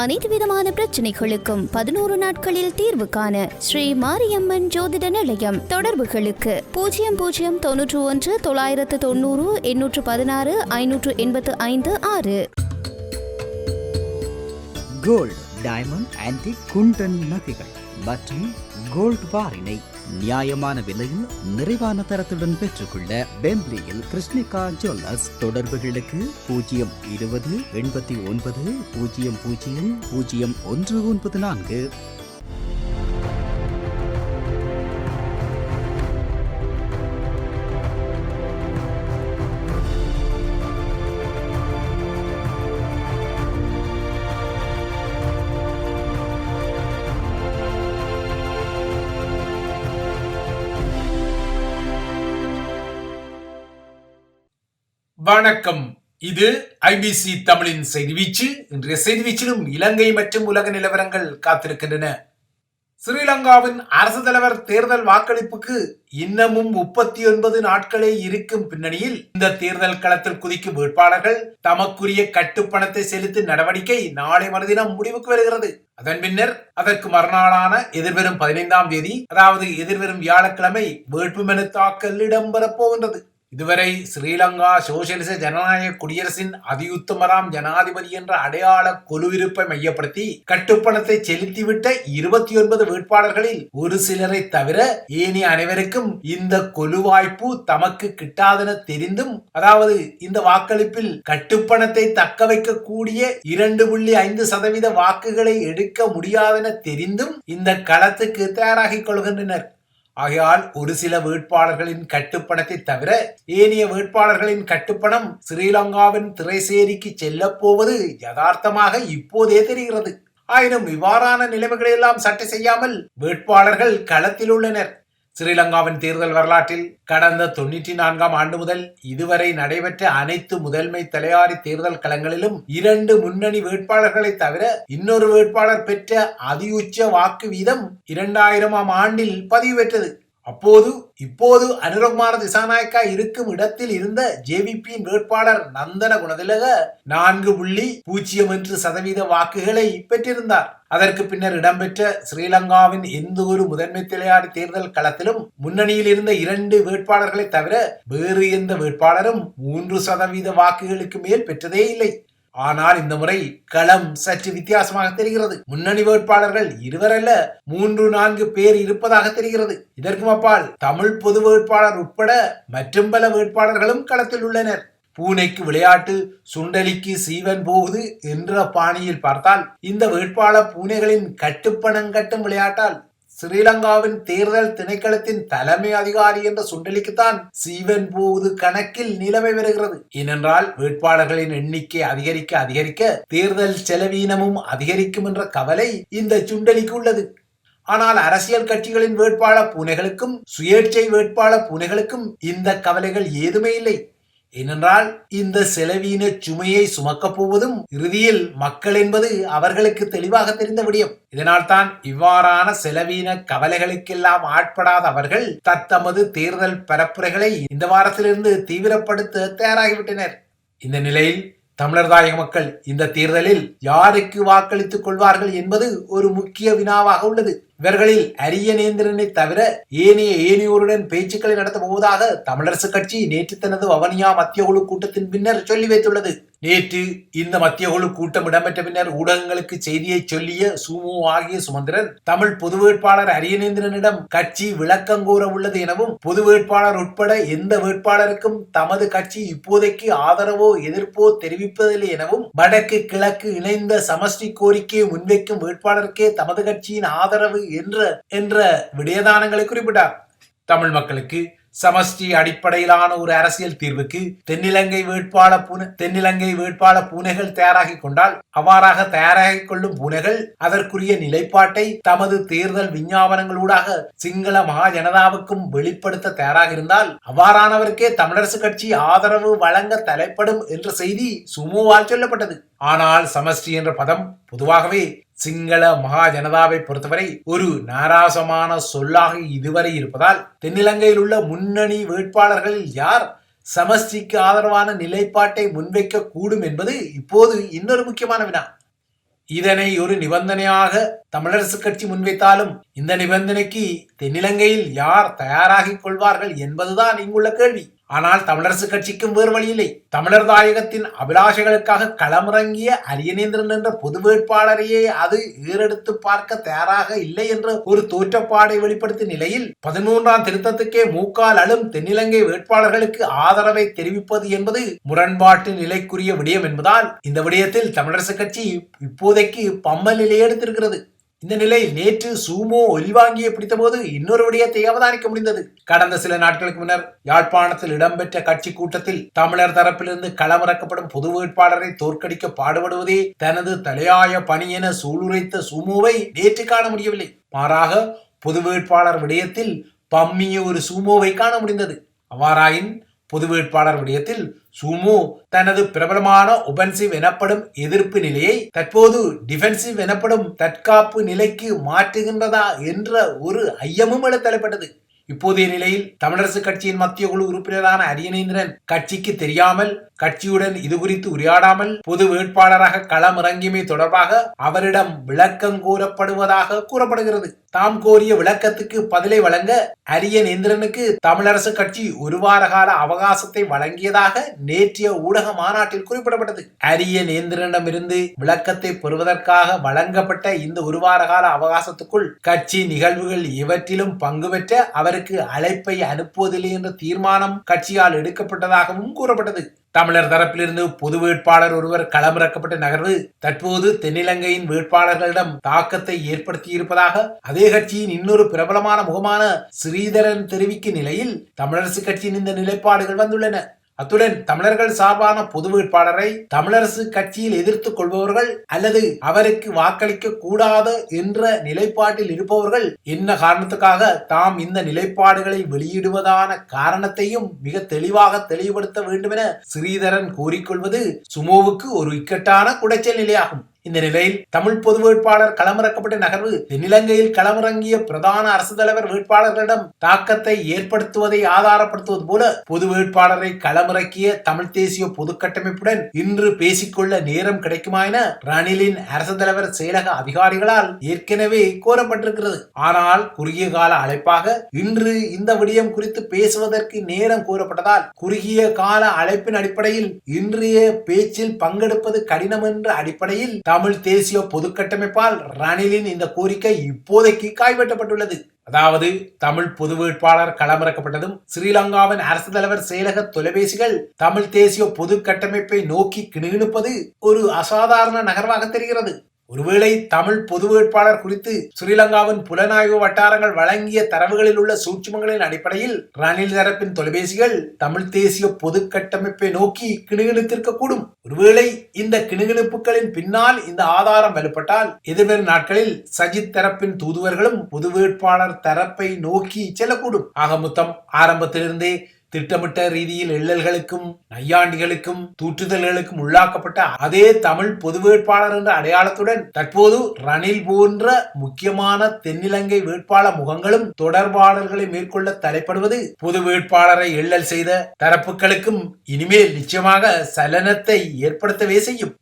அனைத்து விதமான பிரச்சனைகளுக்கும் பதினோரு நாட்களில் தீர்வு காண ஸ்ரீ மாரியம்மன் ஜோதிட நிலையம் தொடர்புகளுக்கு. பூஜ்ஜியம் பூஜ்ஜியம் தொன்னூற்று ஒன்று தொள்ளாயிரத்து தொண்ணூறு எண்ணூற்று பதினாறு ஐநூற்று எண்பத்து ஐந்து ஆறு. கோல்டு டைமண்ட் ஆன்டிக் குண்டன் நகைகள் மற்றும் கோல்டு பாரினை நியாயமான விலையில் நிறைவான தரத்துடன் பெற்றுக்கொள்ள பெம்ப்ளியில் கிருஷ்ணிகா ஜுவல்லர்ஸ் தொடர்புகளுக்கு பூஜ்ஜியம் இருபது எண்பத்தி ஒன்பது பூஜ்ஜியம் பூஜ்ஜியம் பூஜ்ஜியம் ஒன்று ஒன்பது நான்கு. வணக்கம். இது ஐபிசி தமிழின் செய்தி வீச்சு. இன்றைய செய்தி வீச்சிலும் இலங்கை மற்றும் உலக நிலவரங்கள் காத்திருக்கின்றன. ஸ்ரீலங்காவின் அரசு தலைவர் தேர்தல் வாக்களிப்புக்கு இன்னமும் முப்பத்தி ஒன்பது நாட்களே இருக்கும் பின்னணியில் இந்த தேர்தல் களத்தில் குதிக்கும் வேட்பாளர்கள் தமக்குரிய கட்டுப்பணத்தை செலுத்தும் நடவடிக்கை நாளை மறுதினம் முடிவுக்கு வருகிறது. அதன் பின்னர் அதற்கு மறுநாளான எதிர்வரும் பதினைந்தாம் தேதி அதாவது எதிர்வரும் வியாழக்கிழமை வேட்புமனு தாக்கல் இடம்பெறப் போகின்றது. இதுவரை ஸ்ரீலங்கா சோசியலிச ஜனநாயக குடியரசின் அதியுத்தமராம் ஜனாதிபதி என்ற அடையாள கொலுவிருப்பை மையப்படுத்தி கட்டுப்பணத்தை செலுத்திவிட்ட இருபத்தி ஒன்பது வேட்பாளர்களில் ஒரு சிலரை தவிர ஏனைய அனைவருக்கும் இந்த கொலு வாய்ப்பு தமக்கு கிட்டாதென தெரிந்தும் அதாவது இந்த வாக்களிப்பில் கட்டுப்பணத்தை தக்க வைக்கக்கூடிய இரண்டு புள்ளி ஐந்து சதவீத வாக்குகளை எடுக்க முடியாதென தெரிந்தும் இந்த களத்துக்கு தயாராகிக் கொள்கின்றனர். ஆகையால் ஒரு சில வேட்பாளர்களின் கட்டுப்பணத்தை தவிர ஏனைய வேட்பாளர்களின் கட்டுப்பணம் ஸ்ரீலங்காவின் திரைசேரிக்கு செல்ல போவது யதார்த்தமாக இப்போதே தெரிகிறது. ஆயினும் இவ்வாறான நிலைமைகளை எல்லாம் சட்டை செய்யாமல் வேட்பாளர்கள் களத்தில் உள்ளனர் ஸ்ரீலங்காவின் தேர்தல் வரலாற்றில் கடந்த தொண்ணூற்றி நான்காம் ஆண்டு முதல் இதுவரை நடைபெற்ற அனைத்து முதன்மை தலையாரி தேர்தல் களங்களிலும் இரண்டு முன்னணி வேட்பாளர்களை தவிர இன்னொரு வேட்பாளர் பெற்ற அதியுச்ச வாக்கு வீதம் இரண்டாயிரமாம் ஆண்டில் பதிவு பெற்றது. அப்போது இப்போது அனுரகுமார திசாநாயக்கா இருக்கும் இடத்தில் இருந்த ஜேவிபியின் வேட்பாளர் நந்தன குணதிலக நான்கு புள்ளி பூஜ்ஜியம் என்று சதவீத வாக்குகளை பெற்றிருந்தார். அதற்கு பின்னர் இடம்பெற்ற ஸ்ரீலங்காவின் எந்த ஒரு முதன்மை தலையாடி தேர்தல் களத்திலும் முன்னணியில் இருந்த இரண்டு வேட்பாளர்களை தவிர வேறு எந்த வேட்பாளரும் மூன்று சதவீத வாக்குகளுக்கு மேல் பெற்றதே இல்லை. ஆனால் இந்த முறை களம் சற்று வித்தியாசமாக தெரிகிறது. முன்னணி வேட்பாளர்கள் இருவரல்ல மூன்று நான்கு பேர் இருப்பதாக தெரிகிறது. இதற்கும் அப்பால் தமிழ் பொது வேட்பாளர் உட்பட மற்றும் பல வேட்பாளர்களும் களத்தில் உள்ளனர். பூனைக்கு விளையாட்டு சுண்டலிக்கு சீவன் போகுது என்ற பாணியில் பார்த்தால் இந்த வேட்பாளர் பூனைகளின் கட்டுப்பணம் கட்டும் விளையாட்டால் ஸ்ரீலங்காவின் தேர்தல் திணைக்களத்தின் தலைமை அதிகாரி என்ற சுண்டலிக்குத்தான் சீவன் போவது கணக்கில் நிலைமை வருகிறது. ஏனென்றால் வேட்பாளர்களின் எண்ணிக்கை அதிகரிக்க அதிகரிக்க தேர்தல் செலவீனமும் அதிகரிக்கும் என்ற கவலை இந்த சுண்டலிக்கு உள்ளது. ஆனால் அரசியல் கட்சிகளின் வேட்பாளர் பூனைகளுக்கும் சுயேட்சை வேட்பாளர் பூனைகளுக்கும் இந்த கவலைகள் ஏதுமே இல்லை. ஏனென்றால் இந்த செலவீன சுமையை சுமக்கப் போவதும் இறுதியில் மக்கள் என்பது அவர்களுக்கு தெளிவாக தெரிந்த விடியம். இதனால் தான் இவ்வாறான செலவீன கவலைகளுக்கெல்லாம் ஆட்படாத அவர்கள் தத்தமது தேர்தல் பரப்புரைகளை இந்த வாரத்திலிருந்து தீவிரப்படுத்த தயாராகிவிட்டனர். இந்த நிலையில் தமிழர் தாயக மக்கள் இந்த தேர்தலில் யாருக்கு வாக்களித்துக் கொள்வார்கள் என்பது ஒரு முக்கிய வினாவாக உள்ளது. இவர்களில் அரியநேந்திரனை தவிர ஏனைய ஏனையோருடன் பேச்சுக்களை நடத்த போவதாக தமிழரசு கட்சி நேற்று தனது வவனியா மத்திய குழு கூட்டத்தின் பின்னர் சொல்லி வைத்துள்ளது. நேற்று இந்த மத்திய குழு கூட்டம் இடம்பெற்ற பின்னர் ஊடகங்களுக்கு செய்தியை சொல்லிய சுமு ஆகிய சுமந்திரன் தமிழ் பொது வேட்பாளர் அரியநேந்திரனிடம் கட்சி விளக்கம் கூற உள்ளது எனவும் பொது வேட்பாளர் உட்பட எந்த வேட்பாளருக்கும் தமது கட்சி இப்போதைக்கு ஆதரவோ எதிர்ப்போ தெரிவிப்பதில்லை எனவும் வடக்கு கிழக்கு இணைந்த சமஷ்டி கோரிக்கையை முன்வைக்கும் வேட்பாளருக்கே தமது கட்சியின் ஆதரவு என்ற என்ற விடயதானங்களை குறிப்பிட்டார். தமிழ் மக்களுக்கு சமஷ்டி அடிப்படையிலான ஒரு அரசியல் தீர்வுக்கு தென்னிலங்கை வேட்பாளர் பூனை தென்னிலங்கை வேட்பாளர் பூனைகள் தயாராகி கொண்டால் அவ்வாறாக தயாராகி கொள்ளும் பூனைகள் அதற்குரிய நிலைப்பாட்டை தமது தேர்தல் விஞ்ஞாபனங்களூடாக சிங்கள மகா ஜனதாவுக்கும் வெளிப்படுத்த தயாராக இருந்தால் அவ்வாறானவருக்கே தமிழரசு கட்சி ஆதரவு வழங்க தலைப்படும் என்ற செய்தி சுமுவால் சொல்லப்பட்டது. ஆனால் சமஷ்டி என்ற பதம் பொதுவாகவே சிங்கள மகா ஜனதாவை பொறுத்தவரை ஒரு நாராசமான சொல்லாக இதுவரை இருப்பதால் தென்னிலங்கையில் உள்ள முன்னணி வேட்பாளர்களில் யார் சமஷ்டிக்கு ஆதரவான நிலைப்பாட்டை முன்வைக்க கூடும் என்பது இப்போது இன்னொரு முக்கியமான வினா. இதனை ஒரு நிபந்தனையாக தமிழரசு கட்சி முன்வைத்தாலும் இந்த நிபந்தனைக்கு தென்னிலங்கையில் யார் தயாராகிக் கொள்வார்கள் என்பதுதான் இங்குள்ள கேள்வி. ஆனால் தமிழரசு கட்சிக்கும் வேறு வழியில்லை தமிழர் தாயகத்தின் அபிலாஷைகளுக்காக களமிறங்கிய அரியநேந்திரன் என்ற பொது வேட்பாளரையே அது ஏறெடுத்து பார்க்க தயாராக இல்லை என்ற ஒரு தோற்றப்பாடை வெளிப்படுத்திய நிலையில் பதிமூன்றாம் திருத்தத்துக்கே மூக்கால் அழும் தென்னிலங்கை வேட்பாளர்களுக்கு ஆதரவை தெரிவிப்பது என்பது முரண்பாட்டு நிலைக்குரிய விடயம் என்பதால் இந்த விடயத்தில் தமிழரசு கட்சி இப்போதைக்கு பம்மல் நிலையை எடுத்திருக்கிறது. இந்த நிலை நேற்று சூமோ ஒலிவாங்கியை பிடித்தபோது இன்னொரு விடயத்தை அவதானிக்க முடிந்தது. கடந்த சில நாட்களுக்கு முன்னர் யாழ்ப்பாணத்தில் இடம்பெற்ற கட்சி கூட்டத்தில் தமிழர் தரப்பிலிருந்து களமிறக்கப்படும் பொது வேட்பாளரை தோற்கடிக்க பாடுபடுவதே தனது தலையாய பணி என சூளுரைத்த சூமோவை நேற்று காண முடியவில்லை. மாறாக பொது வேட்பாளர் விடயத்தில் பம்மிய ஒரு சூமோவை காண முடிந்தது. அவ்வாறாயின் பொது வேட்பாளர் விடயத்தில் சுமு தனது பிரபலமான ஒபன்சிவ் எனப்படும் எதிர்ப்பு நிலையை தற்போது டிஃபென்சிவ் எனப்படும் தற்காப்பு நிலைக்கு மாற்றுகின்றதா என்ற ஒரு ஐயமும் எழ தலைப்பட்டது இப்போதைய நிலையில் தமிழரசு கட்சியின் மத்திய குழு உறுப்பினரான அரியநேந்திரன் கட்சிக்கு தெரியாமல் கட்சியுடன் இது குறித்து உரையாடாமல் பொது வேட்பாளராக களம் இறங்கியமை தொடர்பாக அவரிடம் விளக்கம் கூறப்படுவதாக கூறப்படுகிறது. தாம் கோரிய விளக்கத்துக்கு பதிலை வழங்க அரியநேந்திரனுக்கு தமிழரசு கட்சி ஒரு வார கால அவகாசத்தை வழங்கியதாக நேற்றைய ஊடக மாநாட்டில் குறிப்பிடப்பட்டது. அரியநேந்திரனிடமிருந்து விளக்கத்தை பெறுவதற்காக வழங்கப்பட்ட இந்த ஒரு வார கால அவகாசத்துக்குள் கட்சி நிகழ்வுகள் இவற்றிலும் பங்கு பெற்ற அவருக்கு அழைப்பை அனுப்புவதில்லை என்ற தீர்மானம் கட்சியால் எடுக்கப்பட்டதாகவும் கூறப்பட்டது. தமிழர் தரப்பிலிருந்து பொது வேட்பாளர் ஒருவர் களமிறக்கப்பட்ட நகர்வு தற்போது தென்னிலங்கையின் வேட்பாளர்களிடம் தாக்கத்தை ஏற்படுத்தியிருப்பதாக அதே கட்சியின் இன்னொரு பிரபலமான முகமான ஸ்ரீதரன் தெரிவிக்கும் நிலையில் தமிழரசு கட்சியின் இந்த நிலைப்பாடுகள் வந்துள்ளன. அத்துடன் தமிழர்கள் சார்பான பொது வேட்பாளரை தமிழரசு கட்சியில் எதிர்த்துக் கொள்பவர்கள் அல்லது அவருக்கு வாக்களிக்க கூடாது என்ற நிலைப்பாட்டில் இருப்பவர்கள் என்ன காரணத்துக்காக தாம் இந்த நிலைப்பாடுகளை வெளியிடுவதான காரணத்தையும் மிக தெளிவாக தெளிவுபடுத்த வேண்டும் என ஸ்ரீதரன் கூறிக்கொள்வது சுமோவுக்கு ஒரு இக்கட்டான குடைச்சல் நிலையாகும். இந்த நிலையில் தமிழ் பொது வேட்பாளர் களமிறக்கப்பட்ட நகர்வு தென்னிலங்கையில் களமிறங்கிய பிரதான அரசு தலைவர் வேட்பாளர்களிடம் தாக்கத்தை ஏற்படுத்துவதை ஆதாரப்படுத்துவது போல பொது வேட்பாளரை களமிறக்கிய தமிழ் தேசிய பொது கட்டமைப்புடன் இன்று பேசிக்கொள்ள நேரம் கிடைக்குமா என ரணிலின் அரசு தலைவர் செயலக அதிகாரிகளால் ஏற்கனவே கோரப்பட்டிருக்கிறது. ஆனால் குறுகிய கால அழைப்பாக இன்று இந்த விடயம் குறித்து பேசுவதற்கு நேரம் கூறப்பட்டதால் குறுகிய கால அழைப்பின் அடிப்படையில் இன்றைய பேச்சில் பங்கெடுப்பது கடினம் என்ற அடிப்படையில் தமிழ் தேசிய பொதுக்கட்டமைப்பால் ரணிலின் இந்த கோரிக்கை இப்போதைக்கு காய்வெட்டப்பட்டுள்ளது அதாவது தமிழ் பொது வேட்பாளர் களமிறக்கப்பட்டதும் ஸ்ரீலங்காவின் அரசு தலைவர் செயலக தொலைபேசிகள் தமிழ் தேசிய பொது கட்டமைப்பை நோக்கி கிணுகிணுப்பது ஒரு அசாதாரண நகர்வாக தெரிகிறது. ஒருவேளை தமிழ் பொது வேட்பாளர் குறித்து ஸ்ரீலங்காவின் புலனாய்வு வட்டாரங்கள் வழங்கிய தரவுகளில் உள்ள சூட்சுமங்களின் அடிப்படையில் ரணில் தரப்பின் தொலைபேசிகள் தமிழ் தேசிய பொது கட்டமைப்பை நோக்கி கிணுகிணுத்திருக்கக்கூடும். ஒருவேளை இந்த கிணுகிணுப்புகளின் பின்னால் இந்த ஆதாரம் வலுப்பட்டால் எதிர்வரும் நாட்களில் சஜித் தரப்பின் தூதுவர்களும் பொது வேட்பாளர் தரப்பை நோக்கி செல்லக்கூடும். ஆக மொத்தம் ஆரம்பத்திலிருந்தே திட்டமிட்ட ரீதியில் எள்ளல்களுக்கும் நையாண்டிகளுக்கும் தூற்றுதல்களுக்கும் உள்ளாக்கப்பட்ட அதே தமிழ் பொது வேட்பாளர் என்ற அடையாளத்துடன் தற்போது ரணில் போன்ற முக்கியமான தென்னிலங்கை வேட்பாளர் முகங்களும் தொடர்பாளர்களை மேற்கொள்ள தலைப்படுவது பொது வேட்பாளரை எள்ளல் செய்த தரப்புகளுக்கும் இனிமேல் நிச்சயமாக சலனத்தை ஏற்படுத்தவே செய்யும்.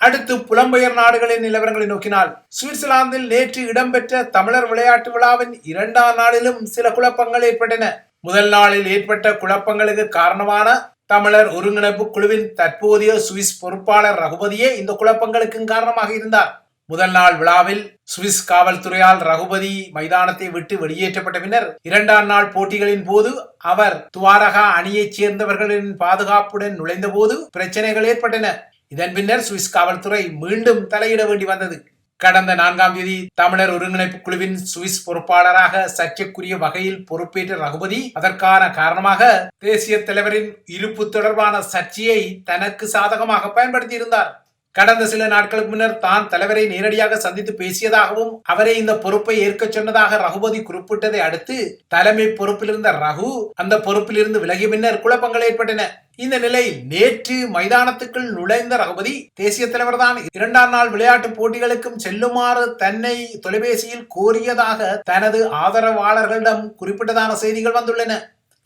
அடுத்து புலம்பெயர் நாடுகளின் நிலவரங்களை நோக்கினால் சுவிட்சர்லாந்தில் நேற்று இடம்பெற்ற தமிழர் விளையாட்டு விழாவின் இரண்டாம் நாளிலும் சில குழப்பங்கள் ஏற்பட்டன. முதல் நாளில் ஏற்பட்ட குழப்பங்களுக்கு காரணமான தமிழர் ஒருங்கிணைப்பு குழுவின் தற்போதைய சுவிஸ் பொறுப்பாளர் ரகுபதியே இந்த குழப்பங்களுக்கும் காரணமாக இருந்தார். முதல் நாள் விழாவில் சுவிஸ் காவல்துறையால் ரகுபதி மைதானத்தை விட்டு வெளியேற்றப்பட்ட பின்னர் இரண்டாம் நாள் போட்டிகளின் போது அவர் துவாரகா அணியைச் சேர்ந்தவர்களின் பாதுகாப்புடன் நுழைந்த போது பிரச்சனைகள் ஏற்பட்டன. இதன் பின்னர் சுவிஸ் காவல்துறை மீண்டும் தலையிட வேண்டி வந்தது. கடந்த நான்காம் தேதி தமிழர் ஒருங்கிணைப்பு குழுவின் சுவிஸ் பொறுப்பாளராக சர்ச்சைக்குரிய வகையில் பொறுப்பேற்ற ரகுபதி அதற்கான காரணமாக தேசிய தலைவரின் இருப்பு தொடர்பான சர்ச்சையை தனக்கு சாதகமாக பயன்படுத்தியிருந்தார். கடந்த சில நாட்களுக்கு முன்னர் தான் தலைவரை நேரடியாக சந்தித்து பேசியதாகவும் அவரை இந்த பொறுப்பை ஏற்க சொன்னதாக ரகுபதி குறிப்பிட்டதை அடுத்து தலைமை பொறுப்பில் இருந்த ரகு அந்த பொறுப்பிலிருந்து விலகிய பின்னர் குழப்பங்கள் ஏற்பட்டன. இந்த நிலையில் நேற்று மைதானத்துக்குள் நுழைந்த ரகுபதி தேசிய தலைவர் தான் இரண்டாம் நாள் விளையாட்டு போட்டிகளுக்கும் செல்லுமாறு தன்னை தொலைபேசியில் கோரியதாக தனது ஆதரவாளர்களிடம் குறிப்பிட்டதான செய்திகள் வந்துள்ளன.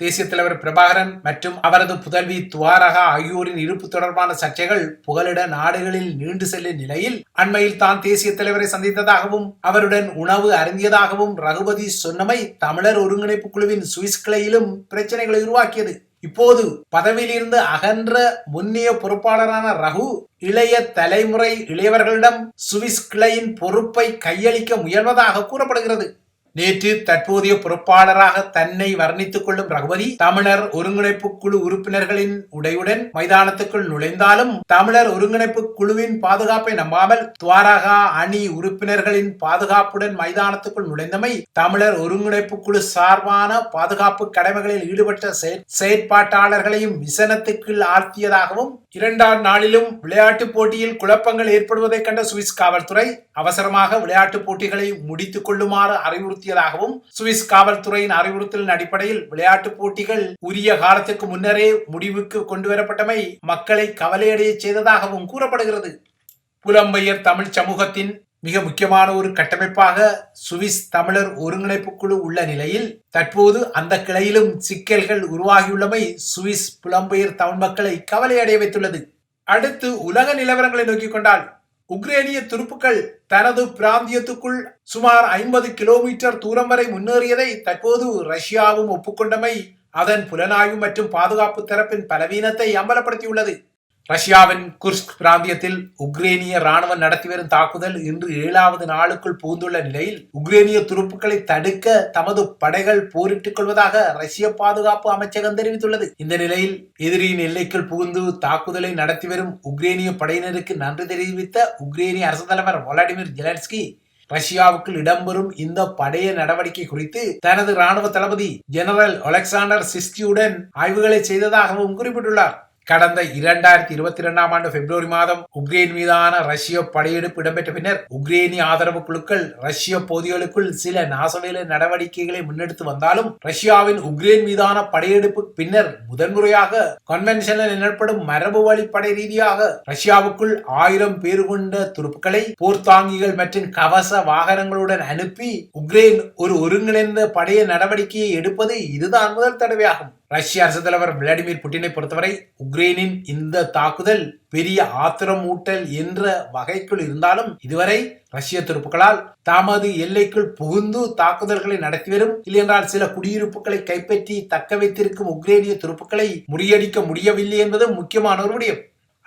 தேசிய தலைவர் பிரபாகரன் மற்றும் அவரது புதல்வி துவாரகா ஆகியோரின் இருப்பு தொடர்பான சர்ச்சைகள் புகலிட நாடுகளில் நீண்டு செல்லும் நிலையில் அண்மையில் தான் தேசிய தலைவரை சந்தித்ததாகவும் அவருடன் உணவு அருந்தியதாகவும் ரகுபதி சொன்னமை தமிழர் ஒருங்கிணைப்பு குழுவின் சுவிஸ் கிளையிலும் பிரச்சனைகளை உருவாக்கியது. இப்போது பதவியிலிருந்து அகன்ற முன்னிய பொறுப்பாளரான ரகு இளைய தலைமுறை இளையவர்களிடம் சுவிஸ் கிளையின் பொறுப்பை கையளிக்க முயல்வதாக கூறப்படுகிறது. நேற்று தற்போதைய பொறுப்பாளராக தன்னை வர்ணித்துக் கொள்ளும் ரகுபதி தமிழர் ஒருங்கிணைப்பு குழு உறுப்பினர்களின் உடையுடன் மைதானத்துக்குள் நுழைந்தாலும் தமிழர் ஒருங்கிணைப்பு குழுவின் பாதுகாப்பை நம்பாமல் துவாரகா அணி உறுப்பினர்களின் பாதுகாப்புடன் மைதானத்துக்குள் நுழைந்தமை தமிழர் ஒருங்கிணைப்பு குழு சார்பான பாதுகாப்பு கடமைகளில் ஈடுபட்ட செயற்- செயற்பாட்டாளர்களையும் விசனத்துக்குள் ஆழ்த்தியதாகவும் இரண்டாம் நாளிலும் விளையாட்டுப் போட்டியில் குழப்பங்கள் ஏற்படுவதைக் கண்ட சுவிஸ் காவல்துறை அவசரமாக விளையாட்டுப் போட்டிகளை முடித்துக் கொள்ளுமாறு அறிவுறுத்தியதாகவும் சுவிஸ் காவல்துறையின் அறிவுறுத்தலின் அடிப்படையில் விளையாட்டுப் போட்டிகள் உரிய காலத்துக்கு முன்னரே முடிவுக்கு கொண்டுவரப்பட்டமை மக்களை கவலையடைய செய்ததாகவும் கூறப்படுகிறது. புலம்பெயர் தமிழ் சமூகத்தின் மிக முக்கியமான ஒரு கட்டமைப்பாக சுவிஸ் தமிழர் ஒருங்கிணைப்பு குழு உள்ள நிலையில் தற்போது அந்த கிளையிலும் சிக்கல்கள் உருவாகியுள்ளமை சுவிஸ் புலம்பெயர் தமிழ் மக்களை கவலையடைய வைத்துள்ளது. அடுத்து உலக நிலவரங்களை நோக்கிக் கொண்டால் உக்ரேனிய துருப்புக்கள் தனது பிராந்தியத்துக்குள் சுமார் ஐம்பது கிலோமீட்டர் தூரம் வரை முன்னேறியதை தற்போது ரஷ்யாவும் ஒப்புக்கொண்டமை அதன் புலனாய்வு மற்றும் பாதுகாப்பு தரப்பின் பலவீனத்தை அம்பலப்படுத்தியுள்ளது. ரஷ்யாவின் குர்ஸ்க் பிராந்தியத்தில் உக்ரேனிய ராணுவம் நடத்தி வரும் தாக்குதல் இன்று ஏழாவது நாளுக்குள் புகுந்துள்ள நிலையில் உக்ரேனிய துருப்புக்களை தடுக்க தமது படைகள் போரிட்டுக் கொள்வதாக ரஷ்ய பாதுகாப்பு அமைச்சகம் தெரிவித்துள்ளது. இந்த நிலையில் எதிரியின் எல்லைக்குள் புகுந்து தாக்குதலை நடத்தி வரும் உக்ரேனிய படையினருக்கு நன்றி தெரிவித்த உக்ரேனிய அரசு தலைவர் வளாடிமிர் ஜெலன்ஸ்கி ரஷ்யாவுக்குள் இடம்பெறும் இந்த படைய நடவடிக்கை குறித்து தனது ராணுவ தளபதி ஜெனரல் அலெக்சாண்டர் சிஸ்கியுடன் ஆய்வுகளை செய்ததாகவும் குறிப்பிட்டுள்ளார். கடந்த இரண்டாயிரத்தி இருபத்தி இரண்டாம் ஆண்டு பிப்ரவரி மாதம் உக்ரைன் மீதான ரஷ்ய படையெடுப்பு இடம்பெற்ற பின்னர் உக்ரைனிய ஆதரவு குழுக்கள் ரஷ்ய பகுதிகளுக்குள் சில நாசவேல நடவடிக்கைகளை முன்னெடுத்து வந்தாலும் ரஷ்யாவின் உக்ரைன் மீதான படையெடுப்பு பின்னர் முதன்முறையாக கன்வென்ஷனல் எனப்படும் மரபு வழி படை ரீதியாக ரஷ்யாவுக்குள் ஆயிரம் பேர் கொண்ட துருப்புக்களை போர்த்தாங்கிகள் மற்றும் கவச வாகனங்களுடன் அனுப்பி உக்ரைன் ஒரு ஒருங்கிணைந்த படைய நடவடிக்கையை எடுப்பது இதுதான் முதல் தடவையாகும். ரஷ்ய அரசு தலைவர் விளாடிமிர் புட்டினை பொறுத்தவரை உக்ரைனின் இந்த தாக்குதல் பெரிய ஆத்திரமூட்டல் என்ற வகைக்குள் இருந்தாலும் இதுவரை ரஷ்ய துருப்புகளால் தமது எல்லைக்குள் புகுந்து தாக்குதல்களை நடத்தி வரும். இல்லையென்றால் சில குடியிருப்புகளை கைப்பற்றி தக்க வைத்திருக்கும் உக்ரைனிய துருப்புக்களை முறியடிக்க முடியவில்லை என்பது முக்கியமான ஒரு விடயம்.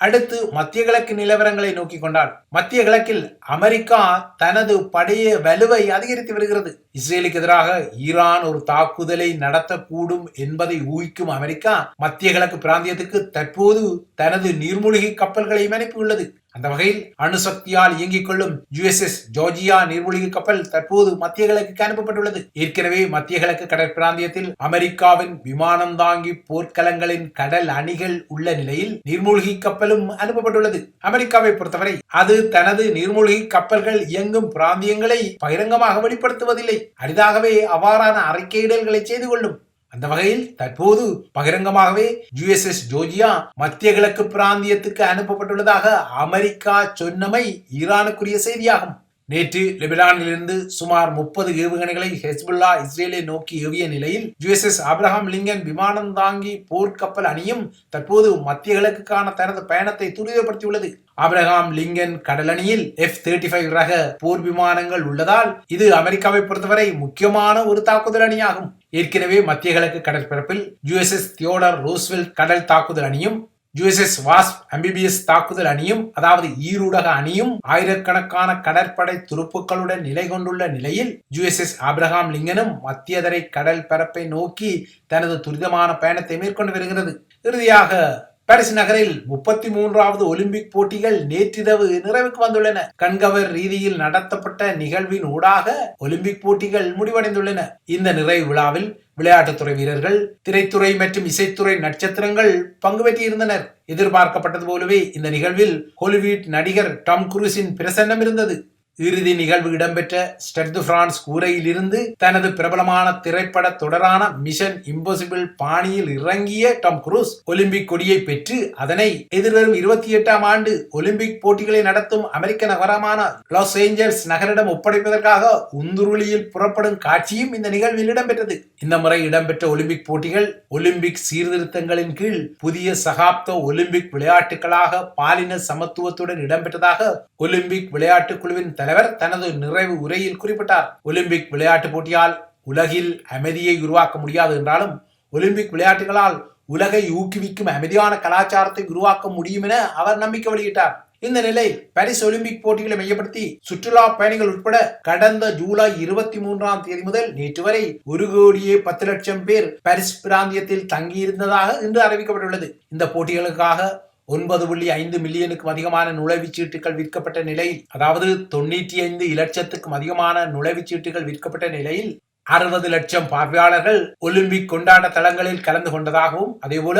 அடுத்து மத்திய கிழக்கு நிலவரங்களை நோக்கி கொண்டார். மத்திய கிழக்கில் அமெரிக்கா தனது படைய வலுவை அதிகரித்து வருகிறது. இஸ்ரேலுக்கு எதிராக ஈரான் ஒரு தாக்குதலை நடத்தக்கூடும் என்பதை ஊகிக்கும் அமெரிக்கா மத்திய கிழக்கு பிராந்தியத்துக்கு தற்போது தனது நீர்மூழ்கி கப்பல்களையும் அனுப்பியுள்ளது. அந்த வகையில் அணுசக்தியால் இயங்கிக் கொள்ளும் யுஎஸ்எஸ் ஜோர்ஜியா நீர்மூழ்கி கப்பல் தற்போது மத்திய கிழக்குக்கு அனுப்பப்பட்டுள்ளது. ஏற்கனவே மத்திய கிழக்கு கடற்பிராந்தியத்தில் அமெரிக்காவின் விமானம் தாங்கி போர்க்களங்களின் கடல் அணிகள் உள்ள நிலையில் நீர்மூழ்கி கப்பலும் அனுப்பப்பட்டுள்ளது. அமெரிக்காவை பொறுத்தவரை அது தனது நீர்மூழ்கி கப்பல்கள் இயங்கும் பிராந்தியங்களை பகிரங்கமாக வெளிப்படுத்துவதில்லை. அரிதாகவே அவ்வாறான அறிக்கையிடல்களை செய்து கொள்ளும் அந்த வகையில் தற்போது பகிரங்கமாகவே யுஎஸ்எஸ் ஜோர்ஜியா மத்திய கிழக்கு பிராந்தியத்துக்கு அனுப்பப்பட்டுள்ளதாக அமெரிக்கா சொன்னமை ஈரானுக்குரிய செய்தியாகும். நேற்று லெபனானிலிருந்து சுமார் முப்பது ஏவுகணைகளை ஹெஸ்புல்லா இஸ்ரேலை நோக்கி ஏவிய நிலையில் யுஎஸ்எஸ் அப்ரஹாம் லிங்கன் விமானம் தாங்கி போர்க்கப்பல் அணியும் தற்போது மத்திய கிழக்குக்கான தனது பயணத்தை துரிதப்படுத்தியுள்ளது. அப்ரஹாம் லிங்கன் கடலணியில் எஃப் தேர்ட்டி ஃபைவ் ரக போர் விமானங்கள் உள்ளதால் இது அமெரிக்காவை பொறுத்தவரை முக்கியமான ஒரு தாக்குதல் அணியாகும். ஏற்கனவே மத்திய கிழக்கு கடற்பரப்பில் யுஎஸ்எஸ் தியோடர் ரோஸ்வெல்ட் கடல் தாக்குதல் அணியும் யுஎஸ்எஸ் வாஸ்ப் அம்பிபிஎஸ் தாக்குதல் அணியும் அதாவது ஈரூடக அணியும் ஆயிரக்கணக்கான கடற்படை துருப்புக்களுடன் நிலை கொண்டுள்ள நிலையில் யுஎஸ்எஸ் ஆப்ரஹாம் லிங்கனும் மத்தியதரை கடல் பரப்பை நோக்கி தனது துரிதமான பயணத்தை மேற்கொண்டு வருகிறது. இறுதியாக பாரிஸ் நகரில் முப்பத்தி மூன்றாவது ஒலிம்பிக் போட்டிகள் நேற்றிரவு நிறைவுக்கு வந்துள்ளன. கண்கவர் ரீதியில் நடத்தப்பட்ட நிகழ்வின் ஊடாக ஒலிம்பிக் போட்டிகள் முடிவடைந்துள்ளன. இந்த நிறைவு விழாவில் விளையாட்டுத்துறை வீரர்கள் திரைத்துறை மற்றும் இசைத்துறை நட்சத்திரங்கள் பங்கு பெற்றிருந்தனர். எதிர்பார்க்கப்பட்டது போலவே இந்த நிகழ்வில் ஹாலிவுட் நடிகர் டாம் குரூஸின் பிரசன்னம் இருந்தது. இறுதி நிகழ்வு இடம்பெற்ற ஸ்டெட் பிரான்ஸ் கூரையில் இருந்து தனது பிரபலமான திரைப்பட தொடரான மிஷன் இம்பாசிபிள் பாணியில் இறங்கிய டாம் குரூஸ் ஒலிம்பிக் கொடியை பெற்று அதனை எதிர்வரும் இருபத்தி எட்டாம் ஆண்டு ஒலிம்பிக் போட்டிகளை நடத்தும் அமெரிக்க நகரமான லாஸ் ஏஞ்சல்ஸ் நகரிடம் ஒப்படைப்பதற்காக உந்துருளியில் புறப்படும் காட்சியும் இந்த நிகழ்வில் இடம்பெற்றது. இந்த முறை இடம்பெற்ற ஒலிம்பிக் போட்டிகள் ஒலிம்பிக் சீர்திருத்தங்களின் கீழ் புதிய சகாப்த ஒலிம்பிக் விளையாட்டுகளாக பாலின சமத்துவத்துடன் இடம்பெற்றதாக ஒலிம்பிக் விளையாட்டுக் குழுவின் தலைவர் தனது நிறைவு உரையில் குறிப்பிட்டார். ஒலிம்பிக் விளையாட்டுப் போட்டியால் உலகில் அமைதியை உருவாக்க முடியாது என்றாலும் ஒலிம்பிக் விளையாட்டுகளால் உலகை ஊக்குவிக்கும் அமைதியான கலாச்சாரத்தை உருவாக்க முடியும் என அவர் நம்பிக்கை வெளியிட்டார். இந்த நிலையில் பாரிஸ் ஒலிம்பிக் போட்டிகளை மையப்படுத்தி சுற்றுலா பயணிகள் உட்பட கடந்த ஜூலை இருபத்தி மூன்றாம் தேதி முதல் நேற்று வரை ஒரு கோடியே பத்து லட்சம் பேர் பாரிஸ் பிராந்தியத்தில் தங்கியிருந்ததாக இன்று அறிவிக்கப்பட்டுள்ளது. இந்த போட்டிகளுக்காக ஒன்பது புள்ளி ஐந்து மில்லியனுக்கும் அதிகமான நுழைவுச்சீட்டுகள் விற்கப்பட்ட நிலையில் அதாவது தொண்ணூற்றி ஐந்து இலட்சத்துக்கும் அதிகமான நுழைவுச்சீட்டுகள் விற்கப்பட்ட நிலையில் அறுபது லட்சம் பார்வையாளர்கள் ஒலிம்பிக் கொண்டாட்ட தளங்களில் கலந்து கொண்டதாகவும் அதேபோல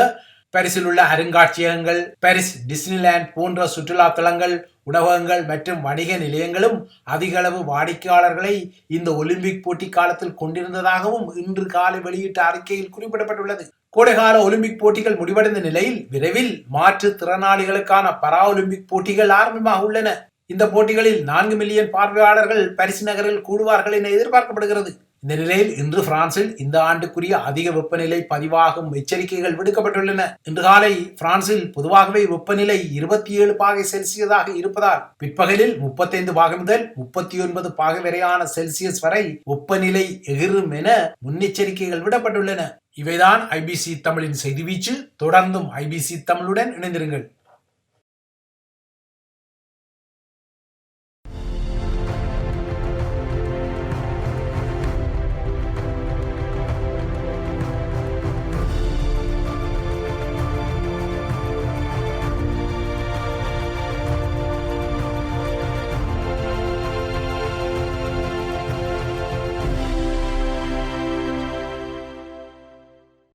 பாரிஸில் உள்ள அருங்காட்சியகங்கள் பாரிஸ் டிஸ்னிலேண்ட் போன்ற சுற்றுலா தலங்கள் உணவகங்கள் மற்றும் வணிக நிலையங்களும் அதிக அளவு வாடிக்கையாளர்களை இந்த ஒலிம்பிக் போட்டி காலத்தில் கொண்டிருந்ததாகவும் இன்று காலை வெளியிட்ட அறிக்கையில் குறிப்பிடப்பட்டுள்ளது. கோடைகால ஒலிம்பிக் போட்டிகள் முடிவடைந்த நிலையில் விரைவில் மாற்றுத்திறனாளிகளுக்கான பரா ஒலிம்பிக் போட்டிகள் ஆரம்பமாக உள்ளன. இந்த போட்டிகளில் நான்கு மில்லியன் பார்வையாளர்கள் பரிசு நகரில் கூடுவார்கள் என எதிர்பார்க்கப்படுகிறது. இந்த நிலையில் இன்று பிரான்சில் இந்த ஆண்டுக்குரிய அதிக வெப்பநிலை பதிவாகும் எச்சரிக்கைகள் விடுக்கப்பட்டுள்ளன. இன்று காலை பிரான்சில் பொதுவாகவே வெப்பநிலை இருபத்தி ஏழு பாகை செல்சியஸாக இருப்பதால் பிற்பகலில் முப்பத்தைந்து பாகை முதல் முப்பத்தி ஒன்பது பாகை வரையான செல்சியஸ் வரை வெப்பநிலை எகிரும் என முன்னெச்சரிக்கைகள் விடப்பட்டுள்ளன. இவைதான் ஐபிசி தமிழின் செய்தி வீச்சு. தொடர்ந்தும் ஐபிசி தமிழுடன் இணைந்திருங்கள்.